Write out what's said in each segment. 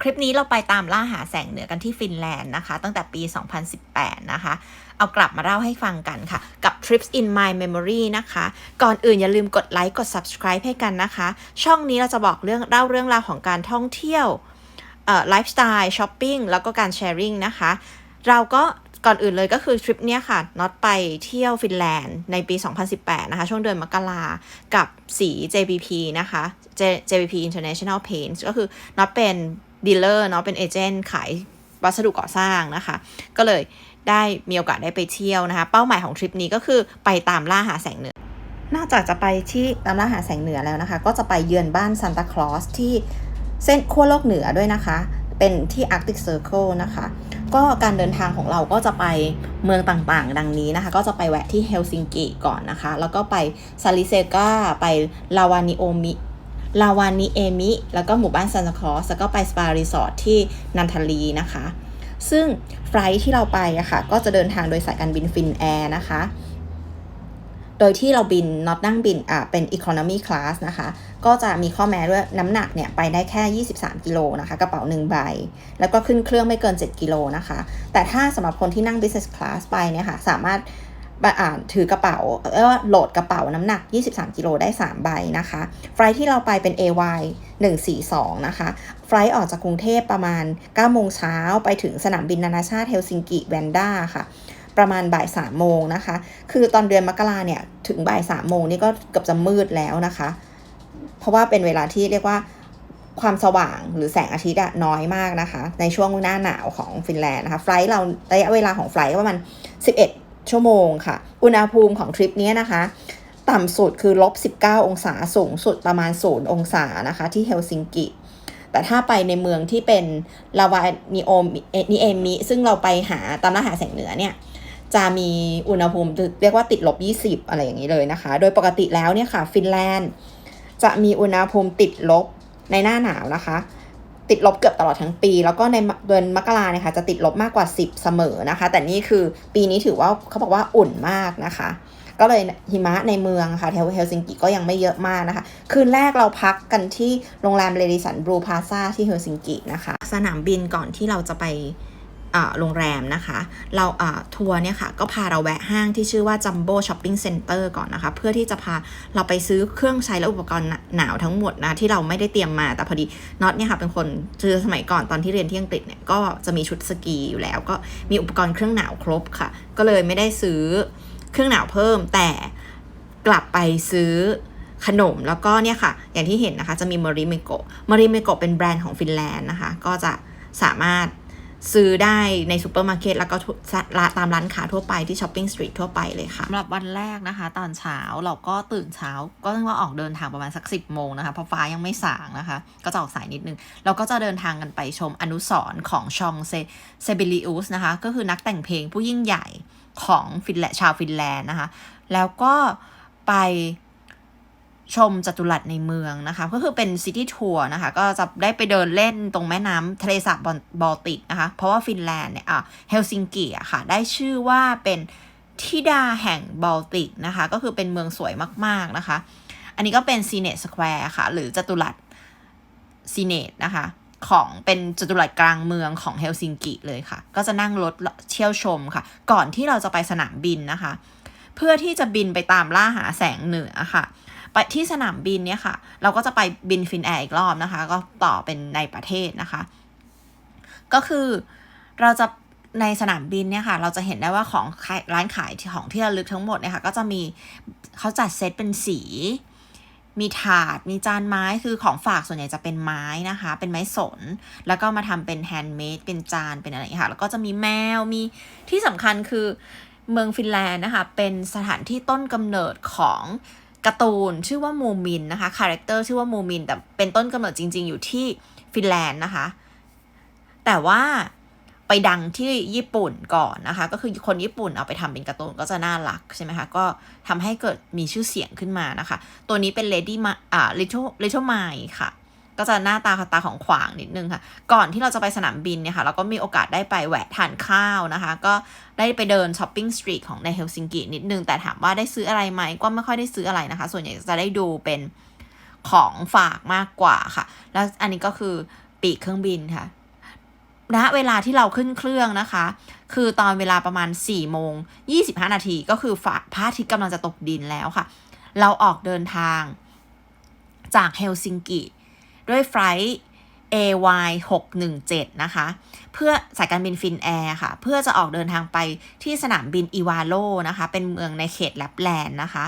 คลิปนี้เราไปตามล่าหาแสงเหนือกันที่ฟินแลนด์นะคะ ตั้งแต่ปี 2018 นะคะ เอากลับมาเล่าให้ฟังกันค่ะ กับ Trips in My Memory นะคะ ก่อนอื่นอย่าลืมกดไลค์กด subscribe ให้กันนะคะ ช่องนี้เราจะบอกเรื่องเล่าเรื่องราวของการท่องเที่ยวไลฟ์สไตล์ช้อปปิ้งแล้วก็การแชร์ริงนะคะ เราก็ก่อนอื่นเลยก็คือทริปเนี้ยค่ะน็อตไปเที่ยวฟินแลนด์ในปี 2018 นะคะ ช่วงเดือนมกรากับสี JBP นะคะ J- JBP International Paints ก็คือน็อตเป็น ดีลเลอร์เนาะเป็นเอเจนต์ขายวัสดุก่อสร้างนะคะ ก็เลยได้มีโอกาสได้ไปเที่ยวนะคะ เป้าหมายของทริปนี้ก็คือไปตามล่าหาแสงเหนือนอกจากจะไปที่ตามล่าหาแสงเหนือแล้วนะคะ ก็จะไปเยือนบ้านซานตาคลอสที่เส้นขั้วโลกเหนือด้วยนะคะ เป็นที่ Arctic Circle นะคะ ก็การเดินทางของเราก็จะไปเมืองต่างๆ ดังนี้นะคะ ก็จะไปแวะที่เฮลซิงกิก่อนนะคะ แล้วก็ไปซาลิเซกาไปลาวานิโอมิ ลาวานิเอมิ แล้วก็หมู่บ้านซานตาคอสแล้วก็ไปสปารีสอร์ทที่นันทาลีนะคะ ซึ่งไฟล์ที่เราไปอะค่ะ ก็จะเดินทางโดยสายการบินฟินแอร์นะคะ โดยที่เราบินน็อตนั่งบินอ่าเป็น Economy Class นะคะ ก็จะมีข้อแม้ด้วยน้ำหนักเนี่ย ไปได้แค่ 23 กิโลนะคะ กระเป๋า1ใบ แล้วก็ขึ้นเครื่องไม่เกิน 7 กิโลนะคะ แต่ถ้าสำหรับคนที่นั่ง Business Class ไปเนี่ยค่ะ สามารถ อ่านถือกระเป๋าเรียกว่าโหลดกระเป๋าน้ำหนัก 23 กิโลได้ 3 ใบนะคะ ไฟลท์ที่เราไปเป็น AY 142 นะคะ ไฟลท์ออกจากกรุงเทพประมาณ9โมงเช้าไปถึงสนามบินนานาชาติเฮลซิงกิแวนด้าค่ะ ประมาณบ่ายสามโมงนะคะ คือตอนเดือนมกราเนี่ย ถึงบ่ายสามโมงนี่ก็เกือบจะมืดแล้วนะคะ เพราะว่าเป็นเวลาที่เรียกว่าความสว่างหรือแสงอาทิตย์น้อยมากนะคะ ในช่วงหน้าหนาวของฟินแลนด์นะคะ ไฟลท์เราระยะเวลาของไฟลท์ก็ประมาณ11 ชั่วโมงค่ะ อุณหภูมิของทริปนี้นะคะ ต่ำสุดคือลบ19 องศาสูงสุดประมาณ 0 องศานะคะ ที่เฮลซิงกิ แต่ถ้าไปในเมืองที่เป็นลาวานิโอมนิเอมิ ซึ่งเราไปหาตามล่าหาแสงเหนือเนี่ยจะมีอุณหภูมิเรียกว่าติดลบ 20 อะไรอย่างนี้เลยนะคะ โดยปกติแล้วเนี่ยค่ะ ฟินแลนด์ จะมีอุณหภูมิติดลบในหน้าหนาวนะคะ ติดลบเกือบตลอดทั้งปี แล้วก็ในเดือนมกราเนี่ยค่ะจะติดลบมากกว่า 10 เสมอนะคะ แต่นี่คือปีนี้ถือว่าเขาบอกว่าอุ่นมากนะคะ ก็เลยหิมะในเมืองค่ะแถวเฮลซิงกิก็ยังไม่เยอะมากนะคะ คืนแรกเราพักกันที่โรงแรมเรดิสันบลูพาซาที่เฮลซิงกินะคะ สนามบินก่อนที่เราจะไป โรงแรมนะคะ เราทัวร์เนี่ยค่ะก็พาเราแวะห้างที่ชื่อว่า Jumbo Shopping Center ก่อนนะคะ เพื่อที่จะพาเราไปซื้อเครื่องใช้และอุปกรณ์หนาวทั้งหมดนะที่เราไม่ได้เตรียมมาแต่พอดีน็อตเนี่ยค่ะเป็นคนคือสมัยก่อนตอนที่เรียนที่อังกฤษเนี่ยก็จะมีชุดสกีอยู่แล้ว ก็มีอุปกรณ์เครื่องหนาวครบค่ะ ก็เลยไม่ได้ซื้อเครื่องหนาวเพิ่ม แต่กลับไปซื้อขนมแล้วก็เนี่ยค่ะ อย่างที่เห็นนะคะจะมีมาริเมโกมาริเมโกเป็นแบรนด์ของฟินแลนด์นะคะ ก็จะสามารถ ซื้อได้ในซูเปอร์มาร์เก็ตแล้วก็ตามร้านค้าทั่วไปที่ช้อปปิ้งสตรีททั่วไปเลยค่ะสำหรับวันแรกนะคะ ตอนเช้าเราก็ตื่นเช้า ก็ต้องว่าออกเดินทางประมาณสัก 10โมงนะคะเพราะฟ้ายังไม่สางนะคะ ก็จะออกสายนิดนึง เราก็จะเดินทางกันไปชมอนุสรณ์ของชองเซเซเบลิอุสนะคะ ก็คือนักแต่งเพลงผู้ยิ่งใหญ่ของฟินแลนด์ชาวฟินแลนด์นะคะ แล้วก็ไป ชมจัตุรัสในเมืองนะคะ ก็คือเป็นซิตี้ทัวร์นะคะ ก็จะได้ไปเดินเล่นตรงแม่น้ำทะเลสาบบอลติกนะคะ เพราะว่าฟินแลนด์เนี่ยอะเฮลซิงกิอะค่ะ ได้ชื่อว่าเป็นทิดาแห่งบอลติกนะคะ ก็คือเป็นเมืองสวยมากๆนะคะ อันนี้ก็เป็นซีเนตสแควร์ค่ะ หรือจัตุรัสซีเนตนะคะ ของเป็นจัตุรัสกลางเมืองของเฮลซิงกิเลยค่ะ ก็จะนั่งรถเที่ยวชมค่ะ ก่อนที่เราจะไปสนามบินนะคะ เพื่อที่จะบินไปตามล่าหาแสงเหนือค่ะ ไปที่สนามบินเนี่ยค่ะ เราก็จะไปบินฟินแอร์อีกรอบนะคะ ก็ต่อเป็นในประเทศนะคะ ก็คือเราจะในสนามบินเนี่ยค่ะ เราจะเห็นได้ว่าของร้านขายของที่ระลึกทั้งหมดเนี่ยค่ะ ก็จะมีเขาจัดเซตเป็นสี มีถาด มีจานไม้ คือของฝากส่วนใหญ่จะเป็นไม้นะคะ เป็นไม้สน แล้วก็มาทำเป็นแฮนด์เมด เป็นจาน เป็นอะไรอย่างนี้ค่ะ แล้วก็จะมีแมว มีที่สำคัญคือเมืองฟินแลนด์นะคะ เป็นสถานที่ต้นกำเนิดของ การ์ตูนชื่อว่าโมมินนะคะคาแรคเตอร์ชื่อว่าโมมินแต่เป็นต้นกำเนิดจริง ๆ อยู่ที่ฟินแลนด์นะคะ แต่ว่าไปดังที่ญี่ปุ่นก่อนนะคะ ก็คือคนญี่ปุ่นเอาไปทำเป็นการ์ตูนก็จะน่ารักใช่ไหมคะ ก็ทำให้เกิดมีชื่อเสียงขึ้นมานะคะ ตัวนี้เป็น Lady มาอ่า Little Little My ค่ะ ก็จะหน้าตาตาของขวางนิดนึงค่ะ ก่อนที่เราจะไปสนามบินเนี่ยค่ะเราก็มีโอกาสได้ไปแวะทานข้าวนะคะ ก็ได้ไปเดินช้อปปิ้งสตรีทของในเฮลซิงกินิดนึง แต่ถามว่าได้ซื้ออะไรไหมก็ไม่ค่อยได้ซื้ออะไรนะคะ ส่วนใหญ่จะได้ดูเป็นของฝากมากกว่าค่ะ แล้วอันนี้ก็คือปีกเครื่องบินค่ะณเวลาที่เราขึ้นเครื่องนะคะ คือตอนเวลาประมาณ4โมง25 นาทีก็คือฟ้าพระอาทิตย์กำลังจะตกดินแล้วค่ะ เราออกเดินทางจากเฮลซิงกิ ด้วยไฟล์ AY 617นะคะ เพื่อสายการบินฟินแอร์ค่ะ เพื่อจะออกเดินทางไปที่สนามบินอีวาโลนะคะ เป็นเมืองในเขตแลปแลนด์นะคะ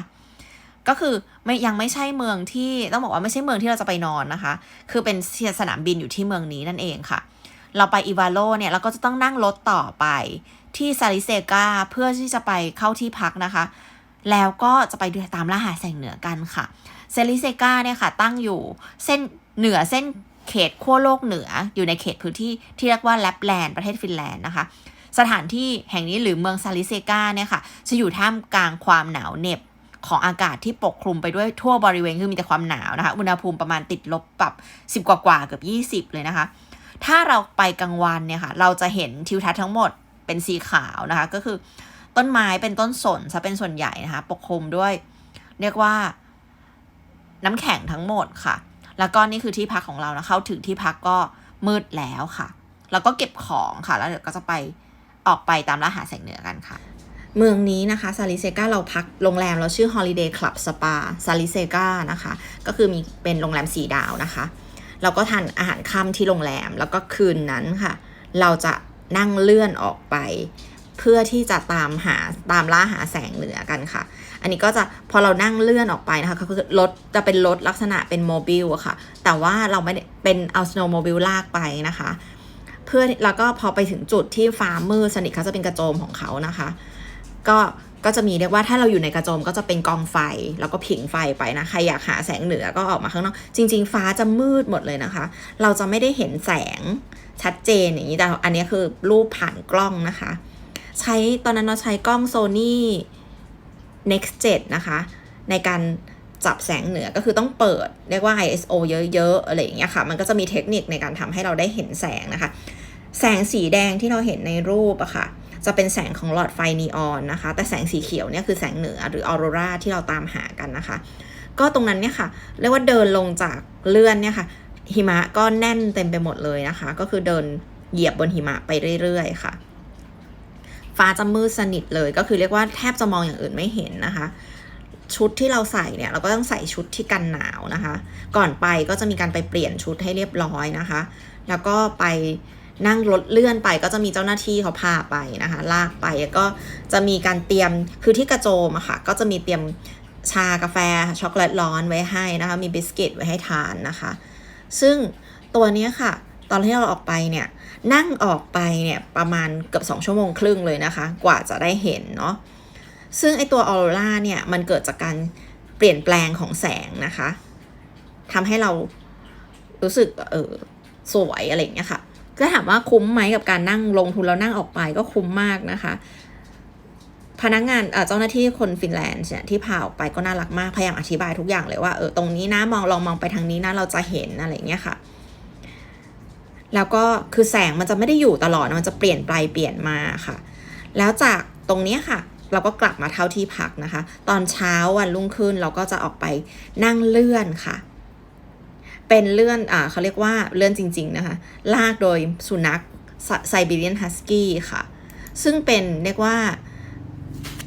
ก็คือไม่ยังไม่ใช่เมืองที่ต้องบอกว่าไม่ใช่เมืองที่เราจะไปนอนนะคะ คือเป็นสนามบินอยู่ที่เมืองนี้นั่นเองค่ะ เราไปอีวาโลเนี่ยเราก็จะต้องนั่งรถต่อไปที่ซาริเซกาเพื่อที่จะไปเข้าที่พักนะคะ แล้วก็จะไปตามล่าหาแสงเหนือกันค่ะเซริเซกาเนี่ยค่ะ ตั้งอยู่เส้น เหนือเส้นเขตขั้วโลกเหนืออยู่ในเขตพื้นที่ที่เรียกว่าแลปแลนด์ประเทศฟินแลนด์นะคะ สถานที่แห่งนี้หรือเมืองซาลิเซกาเนี่ยค่ะจะอยู่ท่ามกลางความหนาวเหน็บของอากาศที่ปกคลุมไปด้วยทั่วบริเวณคือมีแต่ความหนาวนะคะ อุณหภูมิประมาณติดลบปรับ 10 กว่ากว่าเกือบ20 เลยนะคะ ถ้าเราไปกลางวันเนี่ยค่ะ เราจะเห็นทิวทัศน์ทั้งหมดเป็นสีขาวนะคะ ก็คือต้นไม้เป็นต้นสนซะเป็นส่วนใหญ่นะคะ ปกคลุมด้วย เรียกว่าน้ำแข็งทั้งหมดค่ะ แล้วก็นี่คือที่พักของเรานะเข้าถึงที่พักก็มืดแล้วค่ะ แล้วก็เก็บของค่ะ แล้วเดี๋ยวก็จะไปออกไปตามล่าหาแสงเหนือกันค่ะ เมืองนี้นะคะซาลิเซกาเราพักโรงแรมเราชื่อ Holiday Club Spa ซาลิเซกานะคะ ก็คือมีเป็นโรงแรมสีดาวนะคะ เราก็ทานอาหารค่ำที่โรงแรมแล้วก็คืนนั้นค่ะ เราจะนั่งเลื่อนออกไป เพื่อที่จะตามหาตามล่าหาแสงเหนือกันค่ะ อันนี้ก็จะพอเรานั่งเลื่อนออกไปนะคะก็คือรถจะเป็นรถลักษณะเป็นโมบิลอะค่ะ แต่ว่าเราไม่ได้เป็นเอาสโนว์โมบิลลากไปนะคะ เพื่อแล้วก็พอไปถึงจุดที่ฟ้ามืดสนิทเขาจะเป็นกระโจมของเขานะคะ ก็ก็จะมีเรียกว่าถ้าเราอยู่ในกระโจมก็จะเป็นกองไฟแล้วก็ผิงไฟไปนะใครอยากหาแสงเหนือก็ออกมาข้างนอก จริง ๆ ฟ้าจะมืดหมดเลยนะคะ เราจะไม่ได้เห็นแสงชัดเจนอย่างนี้แต่อันนี้คือรูปผ่านกล้องนะคะ ใช้ตอนนั้นเราใช้กล้อง Sony Next 7 นะคะ ในการจับแสงเหนือก็คือต้องเปิด เรียกว่า ISO เยอะๆ อะไรอย่างเงี้ยค่ะ มันก็จะมีเทคนิคในการทำให้เราได้เห็นแสงนะคะ แสงสีแดงที่เราเห็นในรูปอะค่ะ จะเป็นแสงของหลอดไฟนีออนนะคะ แต่แสงสีเขียวเนี่ยคือแสงเหนือหรือออโรราที่เราตามหากันนะคะ ก็ตรงนั้นเนี่ยค่ะ เรียกว่าเดินลงจากเลื่อนเนี่ยค่ะ หิมะก็แน่นเต็มไปหมดเลยนะคะ ก็คือเดินเหยียบบนหิมะไปเรื่อยๆ ค่ะ ฟ้าจะมืดสนิทเลยก็คือเรียกว่าแทบจะมองอย่างอื่นไม่เห็นนะคะ ชุดที่เราใส่เนี่ยเราก็ต้องใส่ชุดที่กันหนาวนะคะ ก่อนไปก็จะมีการไปเปลี่ยนชุดให้เรียบร้อยนะคะ แล้วก็ไปนั่งรถเลื่อนไปก็จะมีเจ้าหน้าที่เขาพาไปนะคะ ลากไปแล้วก็จะมีการเตรียมคือที่กระโจมอะค่ะ ก็จะมีเตรียมชากาแฟช็อกโกแลตร้อนไว้ให้นะคะ มีบิสกิตไว้ให้ทานนะคะ ซึ่งตัวนี้ค่ะ ตอนที่เราออกไปเนี่ย นั่งออกไปเนี่ยประมาณเกือบ2ชั่วโมงครึ่งเลยนะคะ กว่าจะได้เห็นเนาะซึ่งไอตัวออโรราเนี่ยมันเกิดจากการเปลี่ยนแปลงของแสงนะคะทำให้เรารู้สึกเออสวยอะไรอย่างเงี้ยค่ะก็ถามว่าคุ้มไหมกับการนั่งลงทุนแล้วนั่งออกไปก็คุ้มมากนะคะ พนักงานเจ้าหน้าที่คนฟินแลนด์เนี่ยที่พาออกไปก็น่ารักมาก พยายามอธิบายทุกอย่างเลยว่าเออตรงนี้นะมองลองมองไปทางนี้นะเราจะเห็นอะไรอย่างเงี้ยค่ะ แล้วก็คือแสงมันจะไม่ได้อยู่ตลอดมันจะเปลี่ยนไปเปลี่ยนมาค่ะ แล้วจากตรงนี้ค่ะ เราก็กลับมาเท่าที่พักนะคะ ตอนเช้าวันรุ่งขึ้นเราก็จะออกไปนั่งเลื่อนค่ะ เป็นเลื่อนอ่าเขาเรียกว่าเลื่อนจริง ๆ นะคะ ลากโดยสุนัขไซบีเรียนฮัสกี้ค่ะ ซึ่งเป็นเรียกว่า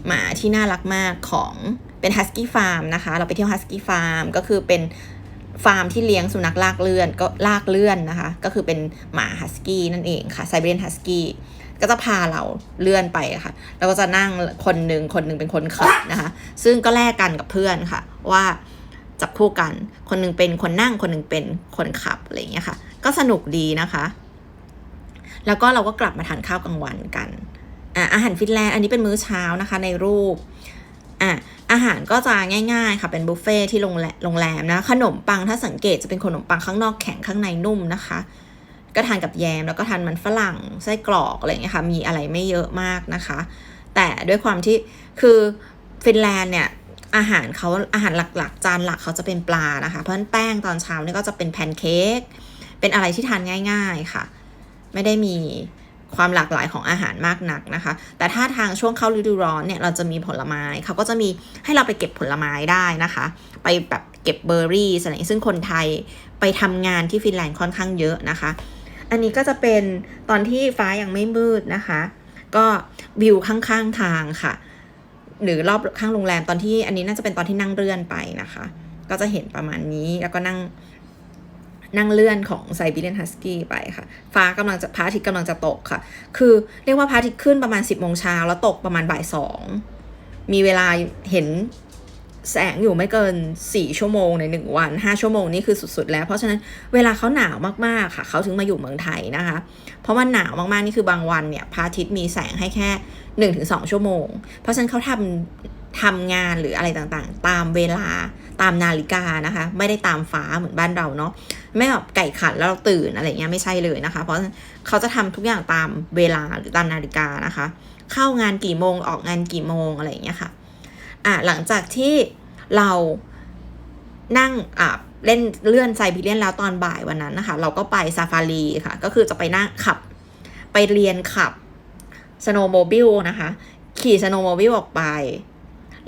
หมาที่น่ารักมากของเป็นฮัสกี้ฟาร์มนะคะ เราไปเที่ยวฮัสกี้ฟาร์มก็คือเป็น ฟาร์มที่เลี้ยงสุนัขลากเลื่อนก็ลากเลื่อนนะคะ ก็คือเป็นหมาฮัสกี้นั่นเองค่ะไซบีเรียนฮัสกี้ก็จะพาเราเลื่อนไปค่ะ แล้วก็จะนั่งคนหนึ่งคนหนึ่งเป็นคนขับนะคะ ซึ่งก็แลกกันกับเพื่อนค่ะ ว่าจับคู่กัน คนหนึ่งเป็นคนนั่งคนหนึ่งเป็นคนขับอะไรอย่างเงี้ยค่ะ ก็สนุกดีนะคะ แล้วก็เราก็กลับมาทานข้าวกลางวันกันอาอาหารฟินแลนด์อันนี้เป็นมื้อเช้านะคะ ในรูปอ่า อาหารก็จะง่ายๆค่ะเป็นบุฟเฟ่ที่โรงแรมโรงแรมนะ ขนมปังถ้าสังเกตจะเป็นขนมปังข้างนอกแข็งข้างในนุ่มนะคะ ก็ทานกับแยมแล้วก็ทานมันฝรั่งไส้กรอกอะไรอย่างเงี้ยค่ะ มีอะไรไม่เยอะมากนะคะ แต่ด้วยความที่คือฟินแลนด์เนี่ยอาหารเขาอาหารหลักๆ จานหลักเขาจะเป็นปลานะคะ เพราะฉะนั้นแป้งตอนเช้านี่ก็จะเป็นแพนเค้กเป็นอะไรที่ทานง่าย ๆค่ะ ไม่ได้มี ความหลากหลายของอาหารมากนักนะคะ แต่ถ้าทางช่วงเข้าฤดูร้อนเนี่ยเราจะมีผลไม้เขาก็จะมีให้เราไปเก็บผลไม้ได้นะคะ ไปแบบเก็บเบอร์รี่อะไรซึ่งคนไทยไปทำงานที่ฟินแลนด์ค่อนข้างเยอะนะคะ อันนี้ก็จะเป็นตอนที่ฟ้ายังไม่มืดนะคะ ก็วิวข้างๆทางค่ะ หรือรอบข้างโรงแรมตอนที่อันนี้น่าจะเป็นตอนที่นั่งเรือนไปนะคะ ก็จะเห็นประมาณนี้แล้วก็นั่ง นั่งเลื่อนของไซบีเรียนฮัสกี้ไปค่ะ ฟ้ากำลังจะพระอาทิตย์กำลังจะตกค่ะ คือเรียกว่าพระอาทิตย์ขึ้นประมาณ 10บโมงเช้าแล้วตกประมาณบ่ายสองมีเวลาเห็นแสงอยู่ไม่เกิน 4 ชั่วโมงใน 1 วัน 5 ชั่วโมงนี่คือสุด ๆ แล้ว เพราะฉะนั้นเวลาเขาหนาวมากๆค่ะ เขาถึงมาอยู่เมืองไทยนะคะ เพราะว่าหนาวมากๆ นี่คือบางวันเนี่ยพระอาทิตย์มีแสงให้แค่ 1-2 ชั่วโมง เพราะฉะนั้นเขาทำทำงานหรืออะไรต่างๆ ตามเวลา ตามนาฬิกานะคะ ไม่ได้ตามฟ้าเหมือนบ้านเราเนาะไม่แบบไก่ขันแล้วเราตื่นอะไรเงี้ยไม่ใช่เลยนะคะ เพราะเขาจะทำทุกอย่างตามเวลาหรือตามนาฬิกานะคะ เข้างานกี่โมงออกงานกี่โมงอะไรเงี้ยค่ะอะหลังจากที่เรานั่งอะเล่นเลื่อนไซบีเรียนแล้วตอนบ่ายวันนั้นนะคะ เราก็ไปซาฟารีค่ะ ก็คือจะไปนั่งขับ ไปเรียนขับสโนว์โมบิลนะคะ ขี่สโนว์โมบิลออกไป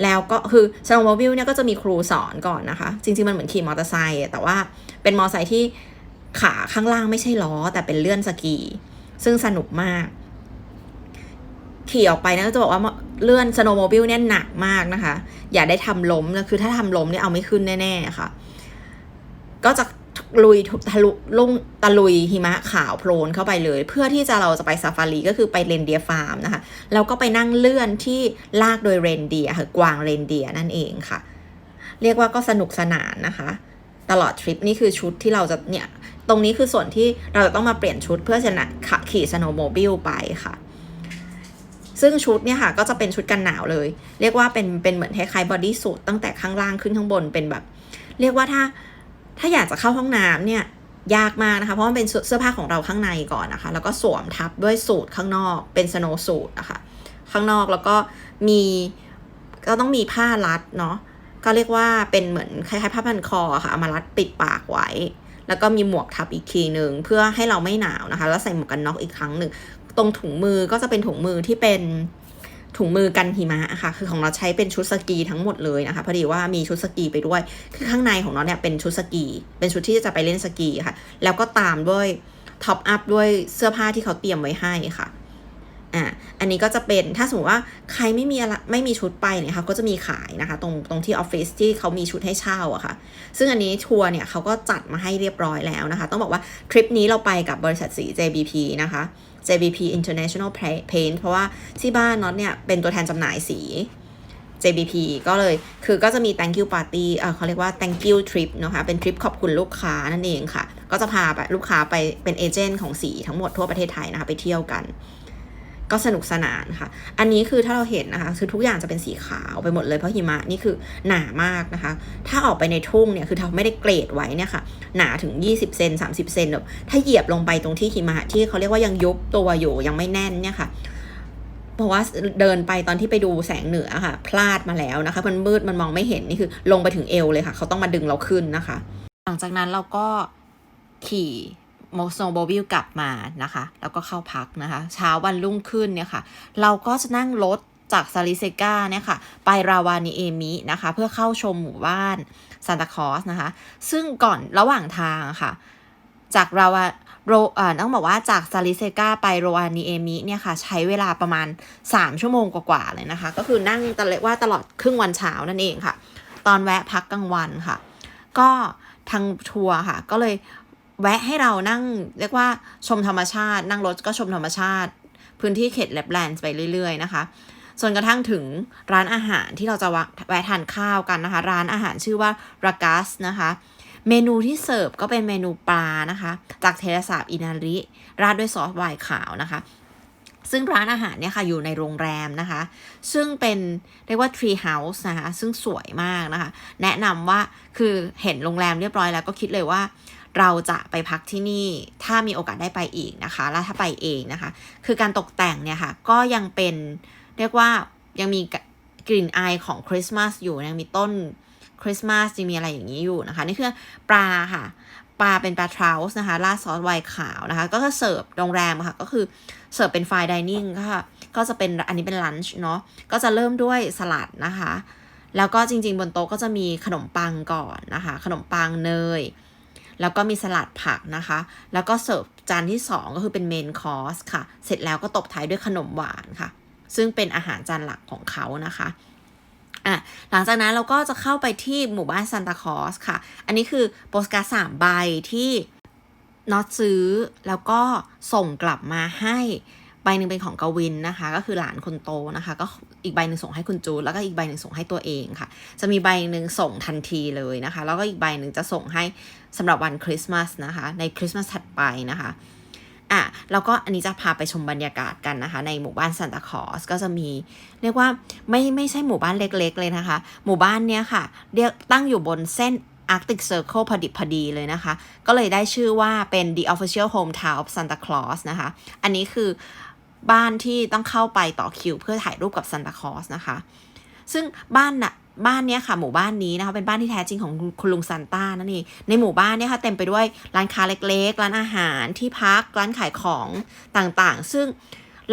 แล้วก็คือสโนว์บิลเนี่ยก็จะมีครูสอนก่อนนะคะ จริงๆ มันเหมือนขี่มอเตอร์ไซค์แต่ว่าเป็นมอเตอร์ไซค์ที่ขาข้างล่างไม่ใช่ล้อ แต่เป็นเลื่อนสกี ซึ่งสนุกมาก ขี่ออกไปนะก็จะบอกว่าเลื่อนสโนว์บิลเนี่ยหนักมากนะคะ อย่าได้ทำล้มนะคือถ้าทำล้มเนี่ยเอาไม่ขึ้นแน่ๆค่ะ ก็จะ ลุยทะลุลุ่งตะลุยหิมะขาวโพลนเข้าไปเลย เพื่อที่จะเราจะไปซาฟารีก็คือไปเรนเดียฟาร์มนะคะแล้วก็ไปนั่งเลื่อนที่ลากโดยเรนเดียค่ะกวางเรนเดียนั่นเองค่ะ เรียกว่าก็สนุกสนานนะคะ ตลอดทริปนี่คือชุดที่เราจะเนี่ย ตรงนี้คือส่วนที่เราจะต้องมาเปลี่ยนชุดเพื่อจะนะขี่สโนว์โมบิลไปค่ะซึ่งชุดเนี่ยค่ะก็จะเป็นชุดกันหนาวเลย เรียกว่าเป็นเป็นเหมือนคล้ายๆบอดี้สูทตั้งแต่ข้างล่างขึ้นข้างบนเป็นแบบ เรียกว่าถ้า ถ้าอยากจะเข้าห้องน้ำเนี่ยยากมากนะคะ เพราะมันเป็นเสื้อผ้าของเราข้างในก่อนนะคะ แล้วก็สวมทับด้วยสูทข้างนอก เป็นสโนว์สูทนะคะข้างนอกแล้วก็มีก็ต้องมีผ้ารัดเนาะก็เรียกว่าเป็นเหมือนคล้ายๆผ้าพันคอค่ะเอามารัดปิดปากไว้ แล้วก็มีหมวกทับอีกทีหนึ่งเพื่อให้เราไม่หนาวนะคะ แล้วใส่หมวกกันน็อกอีกครั้งหนึ่งตรงถุงมือก็จะเป็นถุงมือที่เป็น ถุงมือกันหิมะค่ะ คือของเราใช้เป็นชุดสกีทั้งหมดเลยนะคะ พอดีว่ามีชุดสกีไปด้วย คือข้างในของเราเนี่ยเป็นชุดสกี เป็นชุดที่จะไปเล่นสกีค่ะ แล้วก็ตามด้วยท็อปอัพด้วยเสื้อผ้าที่เขาเตรียมไว้ให้ค่ะ อ่า อันนี้ก็จะเป็นถ้าสมมติว่าใครไม่มีอะไรไม่มีชุดไปเนี่ยค่ะก็จะมีขายนะคะ ตรงตรงที่ออฟฟิศที่เขามีชุดให้เช่าอะค่ะ ซึ่งอันนี้ทัวร์เนี่ยเขาก็จัดมาให้เรียบร้อยแล้วนะคะ ต้องบอกว่าทริปนี้เราไปกับบริษัทสี JBP นะคะ JBP International Paint เพราะว่าที่บ้านน็อตเนี่ยเป็นตัวแทนจำหน่ายสี JBP ก็เลยคือก็จะมี thank you party เออเขาเรียกว่า thank you trip นะคะ เป็นทริปขอบคุณลูกค้านั่นเองค่ะ ก็จะพาไปลูกค้าไปเป็นเอเจนต์ของสีทั้งหมดทั่วประเทศไทยนะคะ ไปเที่ยวกัน ก็สนุกสนานค่ะ อันนี้คือถ้าเราเห็นนะคะคือทุกอย่างจะเป็นสีขาวไปหมดเลยเพราะหิมะนี่คือหนามากนะคะ ถ้าออกไปในทุ่งเนี่ยคือเขาไม่ได้เกรดไว้เนี่ยค่ะ หนาถึง 20 เซน30 เซนแบบถ้าเหยียบลงไปตรงที่หิมะที่เขาเรียกว่ายังยุบตัวอยู่ยังไม่แน่นเนี่ยค่ะเพราะว่าเดินไปตอนที่ไปดูแสงเหนือค่ะ พลาดมาแล้วนะคะ มันมืดมันมองไม่เห็นนี่คือ ลงไปถึงเอวเลยค่ะ เขาต้องมาดึงเราขึ้นนะคะ หลังจากนั้นเราก็ขี่ โมโซโบบิลกลับมานะคะ แล้วก็เข้าพักนะคะ เช้าวันรุ่งขึ้นเนี่ยค่ะ เราก็จะนั่งรถจากซาลิเซกาเนี่ยค่ะ ไปราวานิเอมินะคะ เพื่อเข้าชมหมู่บ้านซานตาคอสนะคะ ซึ่งก่อนระหว่างทางค่ะ จากราวาโรอ่าต้องบอกว่าจากซาลิเซกาไปโรวานิเอมิเนี่ยค่ะ ใช้เวลาประมาณ 3 ชั่วโมงกว่าๆเลยนะคะ ก็คือนั่งตะเลว่าตลอดครึ่งวันเช้านั่นเองค่ะ ตอนแวะพักกลางวันค่ะ ก็ทางทัวร์ค่ะ ก็เลย แวะให้เรานั่งเรียกว่าชมธรรมชาติ นั่งรถก็ชมธรรมชาติ พื้นที่เขตแลบแลนด์ไปเรื่อย ๆ นะคะส่วนกระทั่งถึงร้านอาหารที่เราจะแวะทานข้าวกันนะคะ ร้านอาหารชื่อว่ารากัสนะคะ เมนูที่เสิร์ฟก็เป็นเมนูปลานะคะ จากเทเลสาบอินาริ ราดด้วยซอสไวน์ขาวนะคะ ซึ่งร้านอาหารเนี่ยค่ะอยู่ในโรงแรมนะคะ ซึ่งเป็นเรียกว่า tree house นะคะ ซึ่งสวยมากนะคะ แนะนำว่าคือเห็นโรงแรมเรียบร้อยแล้วก็คิดเลยว่า เราจะไปพักที่นี่ถ้ามีโอกาสได้ไปอีกนะคะ แล้วถ้าไปเองนะคะ คือการตกแต่งเนี่ยค่ะ ก็ยังเป็นเรียกว่ายังมีกลิ่นอายของคริสต์มาสอยู่ยังมีต้นคริสต์มาสจะมีอะไรอย่างนี้อยู่นะคะ นี่คือปลาค่ะ ปลาเป็นปลาทราวส์นะคะราดซอสไวน์ขาวนะคะ ก็จะเสิร์ฟโรงแรมค่ะ ก็คือเสิร์ฟเป็นไฟดิเนิ่งค่ะ ก็จะเป็นอันนี้เป็นลันช์เนาะก็จะเริ่มด้วยสลัดนะคะ แล้วก็จริง ๆ บนโต๊ะก็จะมีขนมปังก่อนนะคะ ขนมปังเนย แล้วก็มีสลัดผักนะคะ แล้วก็เสิร์ฟจานที่ 2 ก็คือเป็นเมนคอร์สค่ะ เสร็จแล้วก็ตบท้ายด้วยขนมหวานค่ะ ซึ่งเป็นอาหารจานหลักของเขานะคะอะหลังจากนั้นเราก็จะเข้าไปที่หมู่บ้านซานตาคอสค่ะ อันนี้คือโปสการ์ดสามใบที่น็อตซื้อแล้วก็ส่งกลับมาให้ ใบหนึ่งเป็นของกวินนะคะ ก็คือหลานคนโตนะคะ ก็อีกใบหนึ่งส่งให้คุณจูนแล้วก็อีกใบหนึ่งส่งให้ตัวเองค่ะ จะมีใบหนึ่งส่งทันทีเลยนะคะ แล้วก็อีกใบหนึ่งจะส่งให้สำหรับวันคริสต์มาสนะคะ ในคริสต์มาสถัดไปนะคะอะแล้วก็อันนี้จะพาไปชมบรรยากาศกันนะคะ ในหมู่บ้านซานตาคลอสก็จะมี เรียกว่าไม่ไม่ใช่หมู่บ้านเล็กๆเลยนะคะ หมู่บ้านเนี้ยค่ะเรียกตั้งอยู่บนเส้นอาร์ Arctic Circle พอดิบพอดีเลยนะคะ ก็เลยได้ชื่อว่าเป็น the official hometown of Santa Claus นะคะ อันนี้คือ บ้านที่ต้องเข้าไปต่อคิว เพื่อถ่ายรูปกับ Santa Claus นะคะ ซึ่งบ้านน่ะบ้านเนี้ยค่ะหมู่บ้านนี้นะคะเป็นบ้านที่แท้จริงของคุณลุงซานต้านั่นเองในหมู่บ้านเนี่ยค่ะเต็มไปด้วยร้านค้าเล็กๆ ร้านอาหารที่พักร้านขายของต่างๆ ซึ่ง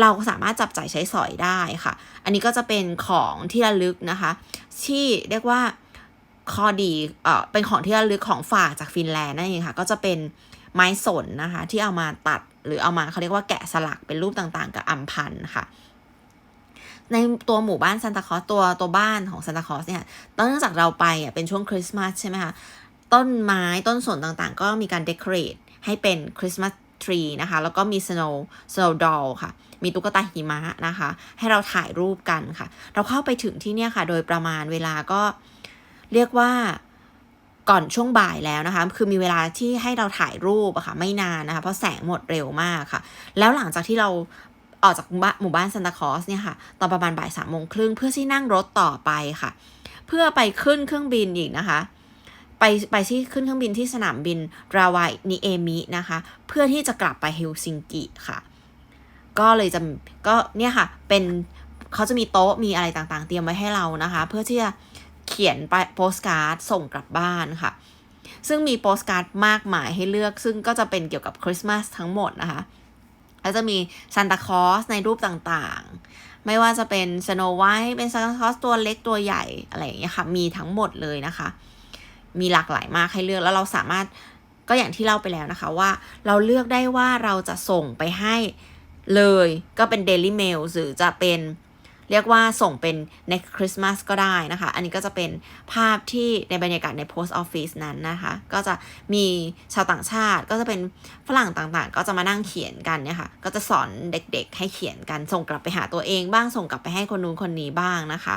เราสามารถจับจ่ายใช้สอยได้ค่ะ อันนี้ก็จะเป็นของที่ระลึกนะคะ ที่เรียกว่าข้อดีเอ่อเป็นของที่ระลึกของฝากจากฟินแลนด์นั่นเองค่ะ ก็จะเป็น ไม้สนนะคะ ที่เอามาตัดหรือเอามาเขาเรียกว่าแกะสลักเป็นรูปต่างๆ กับอัมพันธ์ค่ะในตัวหมู่บ้านซานตาคอสตัวตัวบ้านของซานตาคอสเนี่ยเนื่องจากเราไปอะเป็นช่วงคริสต์มาสใช่ไหมคะ ต้นไม้ต้นสนต่างๆ ก็มีการเดคอเรทให้เป็นคริสต์มาสทรีนะคะ แล้วก็มีสโนว์สโนว์ดอลค่ะ มีตุ๊กตาหิมะนะคะ ให้เราถ่ายรูปกันค่ะ เราเข้าไปถึงที่เนี่ยค่ะ โดยประมาณเวลาก็เรียกว่า ก่อนช่วงบ่ายแล้วนะคะ คือมีเวลาที่ให้เราถ่ายรูปอะค่ะไม่นานนะคะ เพราะแสงหมดเร็วมากค่ะ แล้วหลังจากที่เราออกจากหมู่บ้านซานตาคอสเนี่ยค่ะ ตอนประมาณบ่ายสามโมงครึ่งเพื่อที่นั่งรถต่อไปค่ะ เพื่อไปขึ้นเครื่องบินอีกนะคะ ไปไปที่ขึ้นเครื่องบินที่สนามบินราวายนิเอมินะคะ เพื่อที่จะกลับไปเฮลซิงกิค่ะ ก็เลยจะก็เนี่ยค่ะเป็นเขาจะมีโต๊ะมีอะไรต่างๆ เตรียมไว้ให้เรานะคะ เพื่อที่จะ เขียนไปโปสการ์ดส่งกลับบ้านค่ะ ซึ่งมีโปสการ์ดมากมายให้เลือก ซึ่งก็จะเป็นเกี่ยวกับคริสต์มาสทั้งหมดนะคะแล้วจะมีซานตาคลอสในรูปต่างๆ ไม่ว่าจะเป็นสโนไวท์เป็นซานตาคลอสตัวเล็กตัวใหญ่อะไรอย่างเงี้ยค่ะ มีทั้งหมดเลยนะคะ มีหลากหลายมากให้เลือกแล้วเราสามารถก็อย่างที่เล่าไปแล้วนะคะว่าเราเลือกได้ว่าเราจะส่งไปให้เลยก็เป็น Daily Mail หรือจะเป็น เรียกว่าส่งเป็น next Christmas ก็ได้นะคะ อันนี้ก็จะเป็นภาพที่ในบรรยากาศใน post office นั้นนะคะ ก็จะมีชาวต่างชาติก็จะเป็นฝรั่งต่างๆ ก็จะมานั่งเขียนกันเนี่ยค่ะ ก็จะสอนเด็กๆให้เขียนกัน ส่งกลับไปหาตัวเองบ้าง ส่งกลับไปให้คนนู้นคนนี้บ้างนะคะ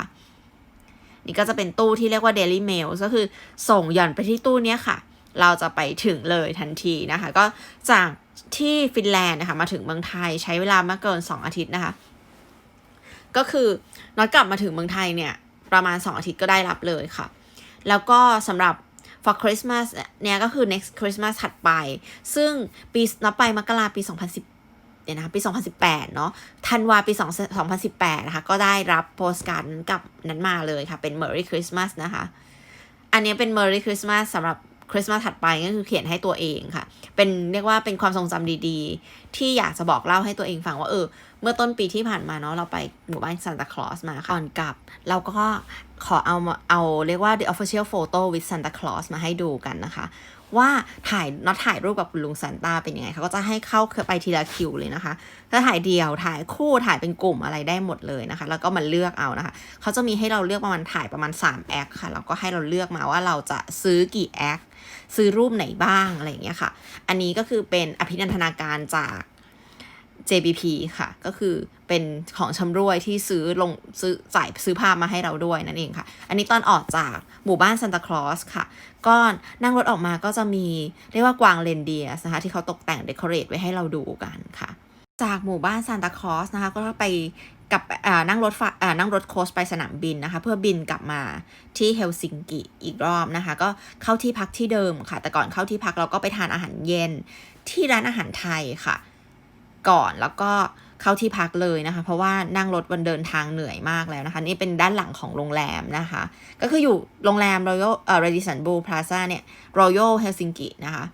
นี่ก็จะเป็นตู้ที่เรียกว่า daily mail ก็คือส่งหย่อนไปที่ตู้เนี้ยค่ะ เราจะไปถึงเลยทันทีนะคะ ก็จากที่ฟินแลนด์นะคะ มาถึงเมืองไทยใช้เวลาไม่เกิน 2 อาทิตย์นะคะ ก็คือน็อตกลับมาถึงเมืองไทยเนี่ย ประมาณ 2 อาทิตย์ก็ได้รับเลยค่ะ แล้วก็สำหรับ for Christmas เนี่ยก็คือ next Christmas ถัดไป ซึ่งปีนับไปมกราปี 2010เนี่ยนะปี 2018 เนาะธันวาปี 2018 นะคะ ก็ได้รับโปสการ์ดกับนั้นมาเลยค่ะ เป็น Merry Christmas นะคะ อันนี้เป็น Merry Christmas สำหรับ คริสต์มาสถัดไปก็คือเขียนให้ตัวเองค่ะ เป็นเรียกว่าเป็นความทรงจำดีๆ ที่อยากจะบอกเล่าให้ตัวเองฟังว่าเออ เมื่อต้นปีที่ผ่านมาเนาะเราไปหมู่บ้านซานตาคลอสมาก่อนกลับ เราก็ขอเอามาเอาเรียกว่า the official photo with Santa Claus มาให้ดูกันนะคะ ว่าถ่ายน็อตถ่ายรูปกับคุณลุงซานต้าเป็นยังไงเขาก็จะให้เข้าไปทีละคิวเลยนะคะ ถ้าถ่ายเดียวถ่ายคู่ถ่ายเป็นกลุ่มอะไรได้หมดเลยนะคะ แล้วก็มาเลือกเอานะคะเขาจะมีให้เราเลือกประมาณถ่ายประมาณ3แอคค่ะแล้วก็ให้เราเลือกมาว่าเราจะซื้อกี่แอคซื้อรูปไหนบ้างอะไรอย่างเงี้ยค่ะ อันนี้ก็คือเป็นอภินันทนาการจาก JBP ค่ะ ก็คือเป็นของชำร่วยที่ซื้อลงซื้อจ่ายซื้อภาพมาให้เราด้วยนั่นเองค่ะ อันนี้ตอนออกจากหมู่บ้านซานตาคลอสค่ะ ก็นั่งรถออกมาก็จะมีเรียกว่ากวางเรนเดียสนะคะที่เขาตกแต่งเดคอเรทไว้ให้เราดูกันค่ะ จากหมู่บ้านซานตาคลอสนะคะ ก็ไปกับนั่งรถนั่งรถโคสไปสนามบินนะคะ เพื่อบินกลับมาที่เฮลซิงกิอีกรอบนะคะ ก็เข้าที่พักที่เดิมค่ะ แต่ก่อนเข้าที่พักเราก็ไปทานอาหารเย็นที่ร้านอาหารไทยค่ะ ก่อนแล้วก็เข้าที่พักเลยนะคะ เพราะว่านั่งรถวันเดินทางเหนื่อยมากแล้วนะคะ นี่เป็นด้านหลังของโรงแรมนะคะ ก็คืออยู่โรงแรม Royal เอ่อ Radisson Blu Plaza เนี่ย Royal Helsinki นะคะ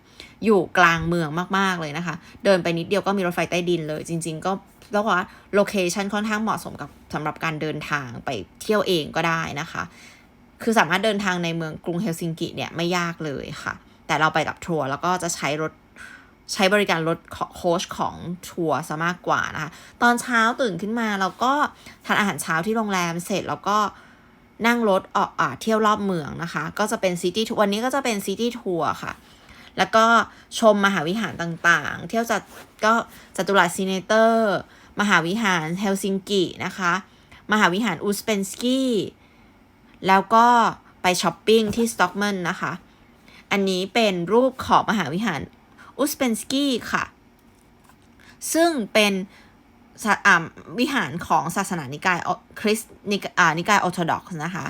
อยู่กลางเมืองมาก ๆ เลยนะคะ เดินไปนิดเดียวก็มีรถไฟใต้ดินเลย จริง ๆ ก็แล้วว่าโลเคชันค่อนข้างเหมาะสมกับสำหรับการเดินทางไปเที่ยวเองก็ได้นะคะ คือสามารถเดินทางในเมืองกรุงเฮลซิงกิเนี่ยไม่ยากเลยค่ะ แต่เราไปกับทัวร์แล้วก็จะใช้รถ ใช้บริการรถโค้ชของทัวร์ซะมากกว่านะคะ ตอนเช้าตื่นขึ้นมาเราก็ทานอาหารเช้าที่โรงแรมเสร็จแล้วก็นั่งรถออกอเที่ยวรอบเมืองนะคะ ก็จะเป็นซิตี้วันนี้ก็จะเป็นซิตี้ทัวร์ค่ะ แล้วก็ชมมหาวิหารต่างๆ เที่ยวจัดก็จัตุรัสซีเนเตอร์ มหาวิหารเฮลซิงกินะคะ มหาวิหารอุสเปนสกีแล้วก็ไปช้อปปิ้งที่สต็อกเมนนะคะ อันนี้เป็นรูปของมหาวิหาร อุสเปนสกี้ค่ะ ซึ่งเป็นวิหารของศาสนานิกายคริสต์นิกายออร์โธดอกซ์นะคะ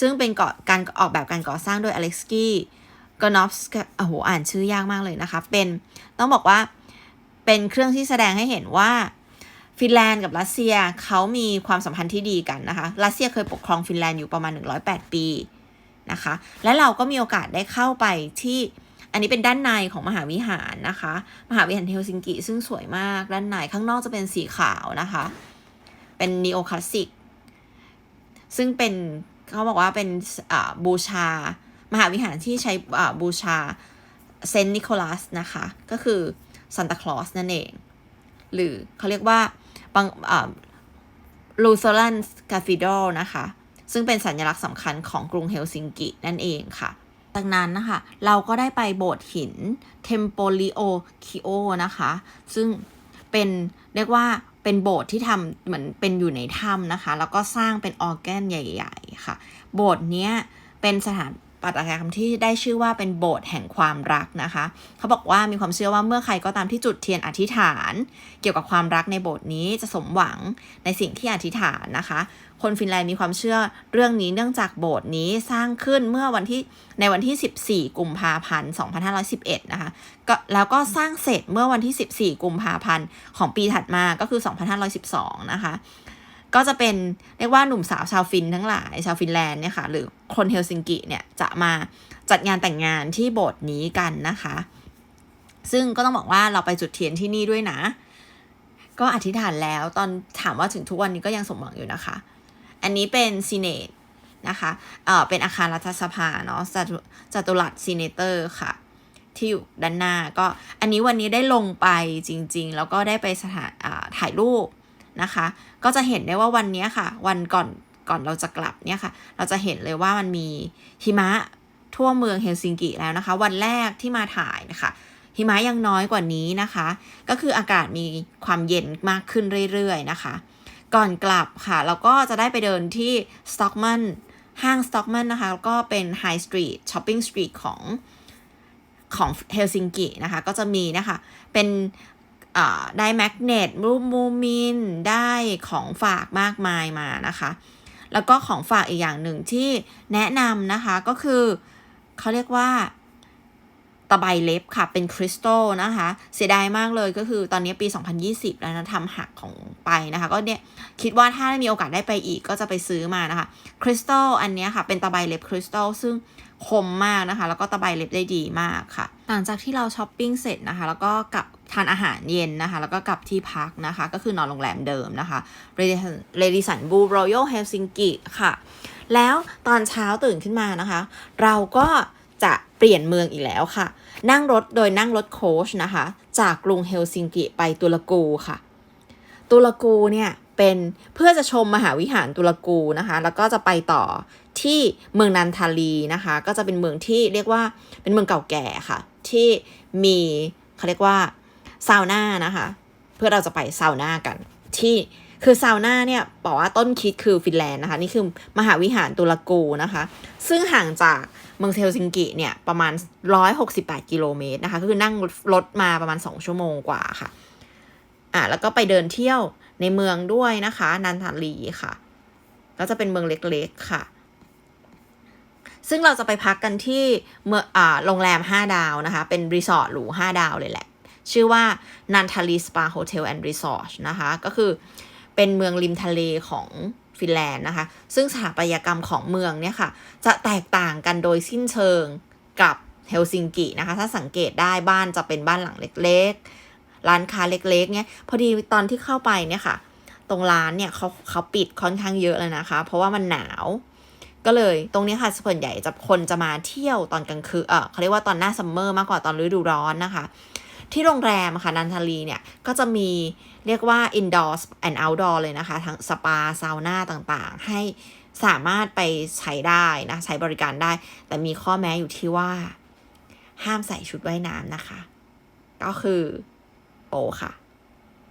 ซึ่งเป็นก่อการออกแบบการก่อสร้างโดยอเล็กซ์กี้กอนอฟส์โอ้โหอ่านชื่อยากมากเลยนะคะ เป็นต้องบอกว่าเป็นเครื่องที่แสดงให้เห็นว่าฟินแลนด์กับรัสเซียเขามีความสัมพันธ์ที่ดีกันนะคะ รัสเซียเคยปกครองฟินแลนด์อยู่ประมาณ 108 ปีนะคะ และเราก็มีโอกาสได้เข้าไปที่ อันนี้เป็นด้านในของมหาวิหารนะคะ มหาวิหารเฮลซิงกิซึ่งสวยมากด้านในข้างนอกจะเป็นสีขาวนะคะ เป็นนีโอคลาสสิกซึ่งเป็นเขาบอกว่าเป็นบูชา มหาวิหารที่ใช้บูชาเซนต์นิโคลัสนะคะ ก็คือซานตาคลอสนั่นเอง หรือเขาเรียกว่าบังลูเซอรันคาฟิดอลนะคะ ซึ่งเป็นสัญลักษณ์สำคัญของกรุงเฮลซิงกินั่นเองค่ะ จากนั้นนะคะ เราก็ได้ไปโบสถ์หินเทมโปลิโอคิโอนะคะ ซึ่งเป็นเรียกว่าเป็นโบสถ์ที่ทำเหมือนเป็นอยู่ในถ้ำนะคะ แล้วก็สร้างเป็นออแกนใหญ่ ๆ ค่ะ โบสถ์เนี้ยเป็นสถานปัตยกรรมที่ได้ชื่อว่าเป็นโบสถ์แห่งความรักนะคะ เขาบอกว่ามีความเชื่อว่าเมื่อใครก็ตามที่จุดเทียนอธิษฐาน เกี่ยวกับความรักในโบสถ์นี้จะสมหวังในสิ่งที่อธิษฐานนะคะ คนฟินแลนด์มีความเชื่อเรื่องนี้เนื่องจากโบสถ์นี้สร้างขึ้นเมื่อวันที่ในวันที่ 14 กุมภาพันธ์ 2511 นะคะก็แล้วก็สร้างเสร็จเมื่อวันที่ 14 กุมภาพันธ์ของปีถัดมาก็คือ 2512 นะคะก็จะเป็นเรียกว่าหนุ่มสาวชาวฟินทั้งหลายชาวฟินแลนด์เนี่ยค่ะหรือคนเฮลซิงกิเนี่ยจะมาจัดงานแต่งงานที่โบสถ์นี้กันนะคะ ซึ่งก็ต้องบอกว่าเราไปจุดเทียนที่นี่ด้วยนะ ก็อธิษฐานแล้วตอนถามว่าถึงทุกวันนี้ก็ยังสมหวังอยู่นะคะ อันนี้เป็นซีเนตนะคะเอ่อเป็นอาคารรัฐสภาเนาะจัตุรัสซีเนเตอร์ค่ะ ที่อยู่ด้านหน้าก็อันนี้วันนี้ได้ลงไปจริง ๆ แล้วก็ได้ไปสถานถ่ายรูปนะคะ ก็จะเห็นได้ว่าวันนี้ค่ะ วันก่อนก่อนเราจะกลับเนี่ยค่ะ เราจะเห็นเลยว่ามันมีหิมะทั่วเมืองเฮลซิงกิแล้วนะคะ วันแรกที่มาถ่ายนะคะหิมะยังน้อยกว่านี้นะคะ ก็คืออากาศมีความเย็นมากขึ้นเรื่อยๆนะคะ ก่อนกลับค่ะ เราก็จะได้ไปเดินที่สต็อกมันห้างสต็อกมันนะคะแล้วก็เป็นไฮสตรีทช้อปปิ้งสตรีทของของเฮลซิงกินะคะ ก็จะมีนะคะ เป็นได้แมกเนตรูปมูมิน ได้ของฝากมากมายมานะคะ แล้วก็ของฝากอีกอย่างหนึ่งที่แนะนำนะคะก็คือเขาเรียกว่า ตะไบเล็บค่ะ เป็นคริสตัลนะคะ เสียดายมากเลยก็คือตอนนี้ปี 2020 แล้วนะทำหักของไปนะคะ ก็เนี่ยคิดว่าถ้ามีโอกาสได้ไปอีกก็จะไปซื้อมานะคะ คริสตัลอันนี้ค่ะ เป็นตะไบเล็บคริสตัลซึ่งคมมากนะคะ แล้วก็ตะไบเล็บได้ดีมากค่ะ หลังจากที่เราช้อปปิ้งเสร็จนะคะ แล้วก็กลับทานอาหารเย็นนะคะ แล้วก็กลับที่พักนะคะ ก็คือนอนโรงแรมเดิมนะคะเรดิสันบูรอยัลเฮลซิงกิค่ะ แล้วตอนเช้าตื่นขึ้นมานะคะ เราก็จะ เปลี่ยนเมืองอีกแล้วค่ะ นั่งรถโดยนั่งรถโคชนะคะ จากกรุงเฮลซิงกิไปตุลกูค่ะ ตุลกูเนี่ยเป็นเพื่อจะชมมหาวิหารตุลกูนะคะ แล้วก็จะไปต่อที่เมืองนันทาลีนะคะ ก็จะเป็นเมืองที่เรียกว่าเป็นเมืองเก่าแก่ค่ะ ที่มีเขาเรียกว่าซาวน่านะคะ เพื่อเราจะไปซาวน่ากันที่คือซาวน่าเนี่ยบอกว่าต้นคิดคือฟินแลนด์นะคะ นี่คือมหาวิหารตุลกูนะคะ ซึ่งห่างจาก เมืองเทลซิงกิเนี่ยประมาณ 168 กิโลเมตรนะคะก็คือนั่งรถมาประมาณ 2 ชั่วโมงกว่าค่ะอ่าแล้วก็ไปเดินเที่ยวในเมืองด้วยนะคะ นันทาลีค่ะ ก็จะเป็นเมืองเล็กๆค่ะ ซึ่งเราจะไปพักกันที่เมื่ออ่าโรงแรม 5 ดาวนะคะ เป็นรีสอร์ทหรู 5 ดาวเลยแหละ ชื่อว่านันทาลีสปาโฮเทลแอนด์รีสอร์ทนะคะ ก็คือเป็นเมืองริมทะเลของ ฟินแลนด์นะคะ ซึ่งสถาปัตยกรรมของเมืองเนี่ยค่ะ จะแตกต่างกันโดยสิ้นเชิงกับเฮลซิงกินะคะ ถ้าสังเกตได้บ้านจะเป็นบ้านหลังเล็กร้านค้าเล็กๆ เนี่ย พอดีตอนที่เข้าไปเนี่ยค่ะ ตรงร้านเนี่ยเขาเขาปิดค่อนข้างเยอะเลยนะคะ เพราะว่ามันหนาว ก็เลยตรงนี้ค่ะส่วนใหญ่จะคนจะมาเที่ยวตอนกลางคืน เออเขาเรียกว่าตอนหน้าซัมเมอร์มากกว่าตอนฤดูร้อนนะคะ ที่โรงแรมค่ะนันทารีเนี่ยก็จะมี เรียกว่า indoor and outdoor เลยนะคะ ทั้งสปาซาวน่าต่างๆ ให้สามารถไปใช้ได้นะ ใช้บริการได้ แต่มีข้อแม้อยู่ที่ว่า ห้ามใส่ชุดว่ายน้ำนะคะ ก็คือโปค่ะ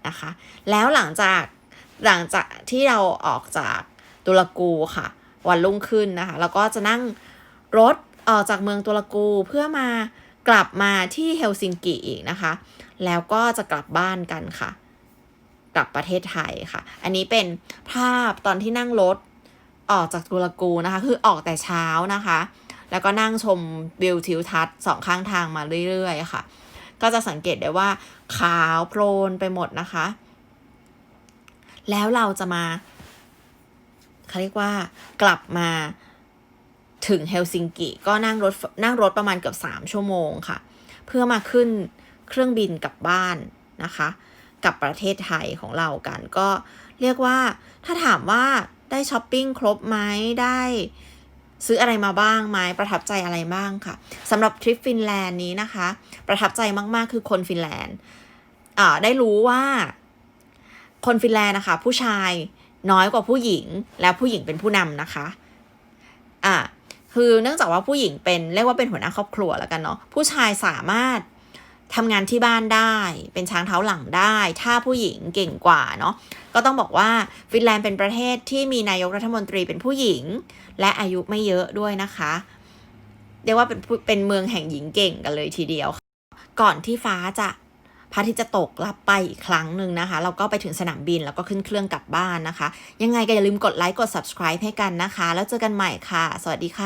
นะคะ แล้วหลังจากหลังจากที่เราออกจากตุรกูค่ะ วันรุ่งขึ้นนะคะ แล้วก็จะนั่งรถออกจากเมืองตุรกูเพื่อมากลับมาที่เฮลซิงกิอีกนะคะ แล้วก็จะกลับบ้านกันค่ะ กลับประเทศไทยค่ะ อันนี้เป็นภาพตอนที่นั่งรถออกจากตุรกูนะคะ คือออกแต่เช้านะคะ แล้วก็นั่งชมวิวทิวทัศน์สองข้างทางมาเรื่อยๆค่ะ ก็จะสังเกตได้ว่าขาวโพลนไปหมดนะคะ แล้วเราจะมาเขาเรียกว่ากลับมาถึงเฮลซิงกิก็นั่งรถนั่งรถประมาณเกือบสามชั่วโมงค่ะ เพื่อมาขึ้นเครื่องบินกลับบ้านนะคะ กับประเทศไทยของเรากัน ก็เรียกว่าถ้าถามว่าได้ช้อปปิ้งครบไหมได้ซื้ออะไรมาบ้างไหมประทับใจอะไรบ้างค่ะสำหรับทริปฟินแลนด์นี้นะคะ ประทับใจมากๆ คือคนฟินแลนด์อ่าได้รู้ว่าคนฟินแลนด์นะคะ ผู้ชายน้อยกว่าผู้หญิงแล้วผู้หญิงเป็นผู้นำนะคะอ่าคือเนื่องจากว่าผู้หญิงเป็นเรียกว่าเป็นหัวหน้าครอบครัวแล้วกันเนาะผู้ชายสามารถ ทำงานที่บ้านได้ เป็นช้างเท้าหลังได้ ถ้าผู้หญิงเก่งกว่าเนาะก็ต้องบอกว่าฟินแลนด์เป็นประเทศที่มีนายกรัฐมนตรีเป็นผู้หญิง และอายุไม่เยอะด้วยนะคะเรียกว่าเป็นเป็นเมืองแห่งหญิงเก่งกันเลยทีเดียว ก่อนที่ฟ้าจะพระอาทิตย์จะตกลับไปอีกครั้งหนึ่งนะคะ เราก็ไปถึงสนามบินแล้วก็ขึ้นเครื่องกลับบ้านนะคะ ยังไงก็อย่าลืมกดไลค์กด subscribe ให้กันนะคะ แล้วเจอกันใหม่ค่ะ สวัสดีค่ะ